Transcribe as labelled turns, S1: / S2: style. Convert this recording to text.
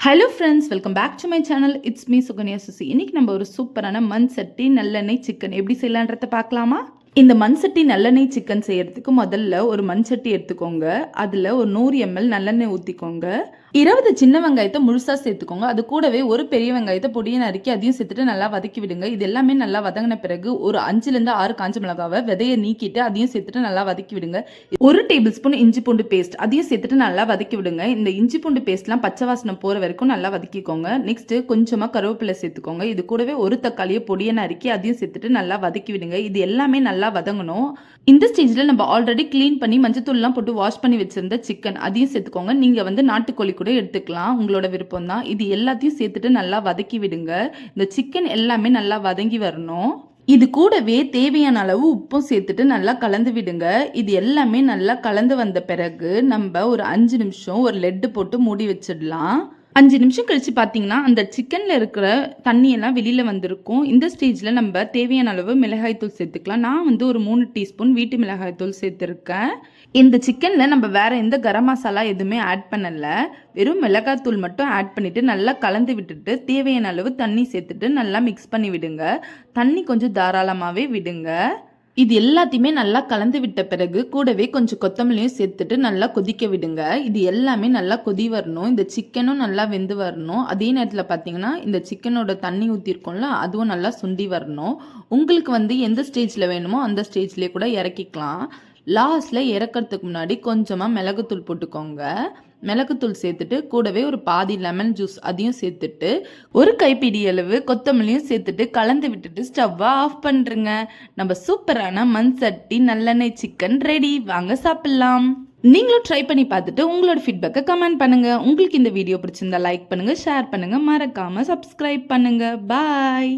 S1: Hello friends welcome back to my channel it's me Sukanya Suchi இன்னைக்கு நம்ம ஒரு சூப்பரான மண் சட்டி நல்லெண்ணெய் சிக்கன் எப்படி செய்யலான்றத பார்க்கலாமா? இந்த மண்சட்டி நல்லெண்ணெய் சிக்கன் செய்யறதுக்கு முதல்ல ஒரு மண்சட்டி எடுத்துக்கோங்க. அதில் ஒரு நூறு எம்எல் நல்லெண்ணெய் ஊற்றிக்கோங்க இருபது சின்ன வெங்காயத்தை முழுசாக சேர்த்துக்கோங்க. அது கூடவே ஒரு பெரிய வெங்காயத்தை பொடியை நறுக்கி அதையும் சேர்த்துட்டு நல்லா வதக்கி விடுங்க. இது எல்லாமே நல்லா வதங்கின பிறகு ஒரு அஞ்சுலேருந்து ஆறு காஞ்ச மிளகாவை விதையை நீக்கிட்டு அதையும் சேர்த்துட்டு நல்லா வதக்கி விடுங்க. ஒரு டேபிள் ஸ்பூன் இஞ்சி பூண்டு பேஸ்ட் அதையும் சேர்த்துட்டு நல்லா வதக்கி விடுங்க. இந்த இஞ்சி பூண்டு பேஸ்ட்லாம் பச்சை வாசனை போகிற வரைக்கும் நல்லா வதக்கிக்கோங்க. நெக்ஸ்ட் கொஞ்சமாக கருவேப்பிலை சேர்த்துக்கோங்க. இது கூடவே ஒரு தக்காளியை பொடியை நறுக்கி அதையும் சேர்த்துட்டு நல்லா வதக்கி விடுங்க. இது எல்லாமே நல்லா வதங்கணும். இந்த ஸ்டேஜில் நம்ம ஆல்ரெடி க்ளீன் பண்ணி மஞ்சத்தூள்லாம் போட்டு வாஷ் பண்ணி வச்சுருந்த சிக்கன் அதையும் சேர்த்துக்கோங்க. நீங்கள் வந்து நாட்டுக்கோழி கூட எடுத்துக்கலாம். உங்களோட விருப்பம் தான் இது எல்லாத்தையும் சேர்த்துட்டு நல்லா வதக்கி விடுங்க. இந்த சிக்கன் எல்லாமே நல்லா வதங்கி வரணும். இது கூடவே தேவையான அளவு உப்பும் சேர்த்துட்டு நல்லா கலந்து விடுங்க. இது எல்லாமே நல்லா கலந்து வந்த பிறகு நம்ம ஒரு அஞ்சு நிமிஷம் ஒரு லெட்டு போட்டு மூடி வச்சிடலாம். அஞ்சு நிமிஷம் கழிச்சு பார்த்தீங்கன்னா அந்த சிக்கனில் இருக்கிற தண்ணியெல்லாம் வெளியில் வந்திருக்கும். இந்த ஸ்டேஜில் நம்ம தேவையான அளவு மிளகாய்த்தூள் சேர்த்துக்கலாம். நான் வந்து ஒரு மூணு டீஸ்பூன் வீட்டு மிளகாய்த்தூள் சேர்த்துருக்கேன். இந்த சிக்கனில் நம்ம வேற எந்த கரம் மசாலா எதுவுமே ஆட் பண்ணலை. வெறும் மிளகாய்த்தூள் மட்டும் ஆட் பண்ணிவிட்டு நல்லா கலந்து விட்டுட்டு தேவையான அளவு தண்ணி சேர்த்துட்டு நல்லா மிக்ஸ் பண்ணி விடுங்க. தண்ணி கொஞ்சம் தாராளமாகவே விடுங்க. இது எல்லாத்தையுமே நல்லா கலந்து விட்ட பிறகு கூடவே கொஞ்சம் கொத்தமல்லியும் சேர்த்துட்டு நல்லா கொதிக்க விடுங்க. இது எல்லாமே நல்லா கொதி வரணும். இந்த சிக்கனும் நல்லா வெந்து வரணும். அதே நேரத்தில் பார்த்தீங்கன்னா இந்த சிக்கனோட தண்ணி ஊற்றிருக்கோம்ல அதுவும் நல்லா சுண்டி வரணும். உங்களுக்கு வந்து எந்த ஸ்டேஜில் வேணுமோ அந்த ஸ்டேஜ்லேயே கூட இறக்கிக்கலாம். லாஸ்ட்டில் இறக்கிறதுக்கு முன்னாடி கொஞ்சமாக மிளகுத்தூள் போட்டுக்கோங்க. மிளகுத்தூள் சேர்த்துட்டு கூடவே ஒரு பாதி லெமன் ஜூஸ் அதையும் சேர்த்துட்டு ஒரு கைப்பிடி அளவு கொத்தமல்லியும் சேர்த்துட்டு கலந்து விட்டுட்டு ஸ்டவ்வை ஆஃப் பண்ணுறங்க நம்ம சூப்பரான மண் சட்டி நல்லெண்ணெய் சிக்கன் ரெடி வாங்க சாப்பிட்லாம். நீங்களும் ட்ரை பண்ணி பார்த்துட்டு உங்களோட ஃபீட்பேக்கை கமெண்ட் பண்ணுங்கள் உங்களுக்கு இந்த வீடியோ பிடிச்சிருந்தா லைக் பண்ணுங்கள் ஷேர் பண்ணுங்கள் மறக்காமல் சப்ஸ்கிரைப் பண்ணுங்கள் பாய்